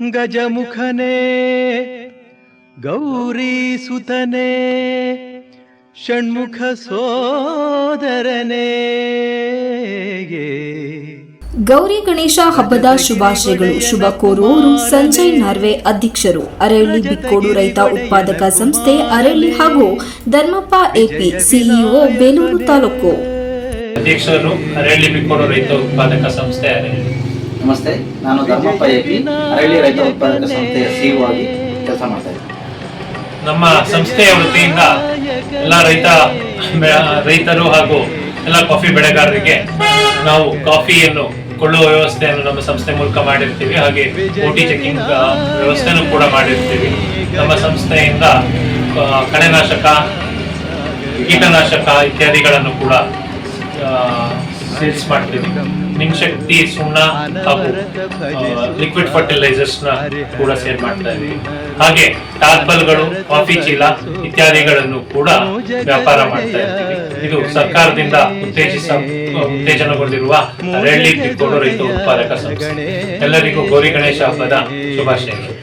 ಗಜಮುಖನೇ ಗೌರಿ ಸುತನೆ ಷಣ್ಮುಖ ಸೋದರನೇ ಗೌರಿ ಗಣೇಶ ಹಬ್ಬದ ಶುಭಾಶಯಗಳು. ಶುಭ ಕೋರುವವರು ಸಂಜಯ್ ನಾರ್ವೆ ಅಧ್ಯಕ್ಷರು. ಅರಳ್ಳಿ ಬಿಕ್ಕೋಡು ರೈತ ಉತ್ಪಾದಕ ಸಂಸ್ಥೆ ಅರಳ್ಳಿ ಹಾಗೂ ಧರ್ಮಪ್ಪ ಎಪಿ ಸಿಇಒ ಬೇಲೂರು ತಾಲೂಕು. ಅಧ್ಯಕ್ಷರು ಅರಳ್ಳಿ ಬಿಕ್ಕೋಡು ರೈತ ಉತ್ಪಾದಕ ಸಂಸ್ಥೆ ನಮಸ್ತೆ, ನಾನು ಧರ್ಮಪ್ಪ ಎಪಿ ಅರಳಿ ರೈತ ಉತ್ಪಾದಕ ಸಂಸ್ಥೆಯ ಸಿಇಒ ಆಗಿ ಕೆಲಸ ಮಾಡ್ತಾ ಇದ್ದೀನಿ. ನಮ್ಮ ಸಂಸ್ಥೆಯ ವತಿಯಿಂದ ಎಲ್ಲ ರೈತ, ರೈತರು ಹಾಗೂ ಎಲ್ಲ ಕಾಫಿ ಬೆಳೆಗಾರರಿಗೆ ನಾವು ಕಾಫಿಯನ್ನು ಕೊಳ್ಳುವ ವ್ಯವಸ್ಥೆಯನ್ನು ನಮ್ಮ ಸಂಸ್ಥೆ ಮೂಲಕ ಮಾಡಿರ್ತೀವಿ. ಹಾಗೆ ಓಟಿ ಚೆಕಿಂಗ್ ವ್ಯವಸ್ಥೆನೂ ಕೂಡ ಮಾಡಿರ್ತೀವಿ. ನಮ್ಮ ಸಂಸ್ಥೆಯಿಂದ ಕಳೆನಾಶಕ, ಕೀಟನಾಶಕ ಇತ್ಯಾದಿಗಳನ್ನು ಕೂಡ ಸೇಲ್ಸ್ ಮಾಡ್ತೀವಿ ನಿಮ್ಶಕ್ತಿ ಸುಣ್ಣ ಹಾಗೂ ಲಿಕ್ವಿಡ್ ಫರ್ಟಿಲೈಸರ್ಸ್ನ ಕೂಡ ಸೇಲ್ ಮಾಡ್ತಾ ಇದ್ದೀವಿ ಹಾಗೆ ಟಾರ್ಪಲ್ಗಳು ಕಾಫಿ ಚೀಲ ಇತ್ಯಾದಿಗಳನ್ನು ಕೂಡ ವ್ಯಾಪಾರ ಮಾಡ್ತಾ ಇದ್ದೀವಿ ಇದು ಸರ್ಕಾರದಿಂದ ಉತ್ತೇಜಿಸ ಉತ್ತೇಜನಗೊಂಡಿರುವ ರೆಳ್ಳಿ ತಿಕ್ಕೋಡು ರೈತ ಉತ್ಪಾದಕ ಸಂಸ್ಥೆ. ಎಲ್ಲರಿಗೂ ಗೌರಿ ಗಣೇಶ ಹಬ್ಬದ ಶುಭಾಶಯಗಳು.